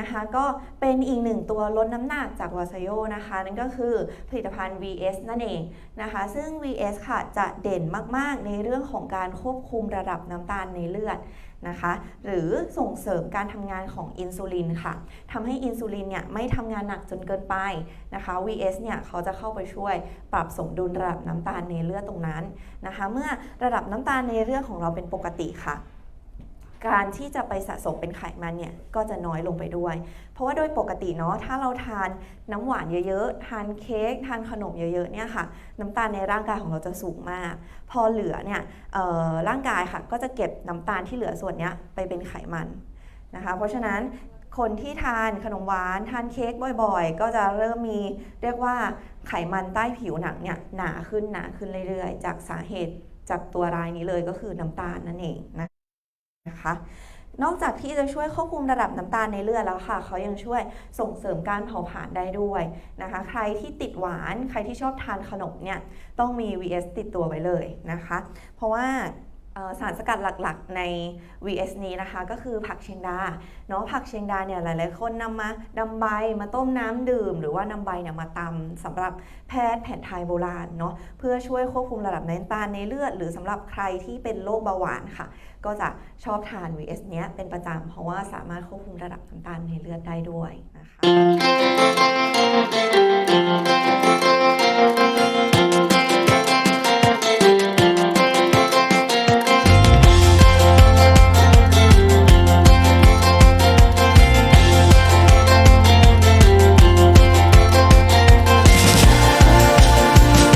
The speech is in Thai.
นะคะก็เป็นอีกหนึ่งตัวลดน้ำหนักจากวาซโยนะคะ นั่นก็คือผลิตภัณฑ์ VS นั่นเองนะคะ ซึ่ง VS ค่ะจะเด่นมากๆ ในเรื่องของการควบคุมระดับน้ำตาลในเลือดนะคะ หรือส่งเสริมการทำงานของอินซูลินค่ะทำให้อินซูลินเนี่ยไม่ทำงานหนักจนเกินไปนะคะ VS เนี่ยเขาจะเข้าไปช่วยปรับสมดุลระดับน้ำตาลในเลือดตรงนั้นนะคะ เมื่อระดับน้ำตาลในเลือดของเราเป็นปกติค่ะ การที่จะไปสะสมเป็นไขมันเนี่ยก็จะน้อยลงไปด้วย เพราะว่าโดยปกติเนาะถ้าเราทานน้ำหวานเยอะๆ ทานเค้กทานขนมเยอะๆเนี่ยค่ะน้ำตาลในร่างกายของเราจะสูงมาก พอเหลือเนี่ยร่างกายค่ะก็จะเก็บน้ำตาลที่เหลือส่วนเนี้ยไปเป็นไขมันนะคะเพราะฉะนั้นคนที่ทานขนมหวานทานเค้กบ่อยๆ ก็จะเริ่มมีเรียกว่าไขมันใต้ผิวหนังเนี่ยหนาขึ้นหนาขึ้นเรื่อยๆ จากสาเหตุจากตัวรายนี้เลยก็คือน้ำตาลนั่นเองนะ นะคะ นอกจากที่จะช่วยควบคุมระดับน้ำตาลในเลือดแล้วค่ะ เขายังช่วยส่งเสริมการเผาผลาญได้ด้วยนะคะ ใครที่ติดหวาน ใครที่ชอบทานขนมเนี่ย ต้องมี VS ติดตัวไว้เลยนะคะ เพราะว่า สารสกัดหลักๆใน VS นี้นะคะก็คือผักเชียงดาเนาะผักเชียงดาเนี่ยหลายๆ คนนำมานำใบมาต้มน้ำดื่ม หรือว่านำใบเนี่ยมาตำสำหรับแพทย์แผนไทยโบราณเนาะเพื่อช่วยควบคุมระดับน้ำตาลในเลือด หรือสำหรับใครที่เป็นโรคเบาหวานค่ะ ก็จะชอบทาน VS เนี้ยเป็นประจำเพราะว่าสามารถควบคุมระดับน้ำตาลในเลือดได้ด้วยนะคะ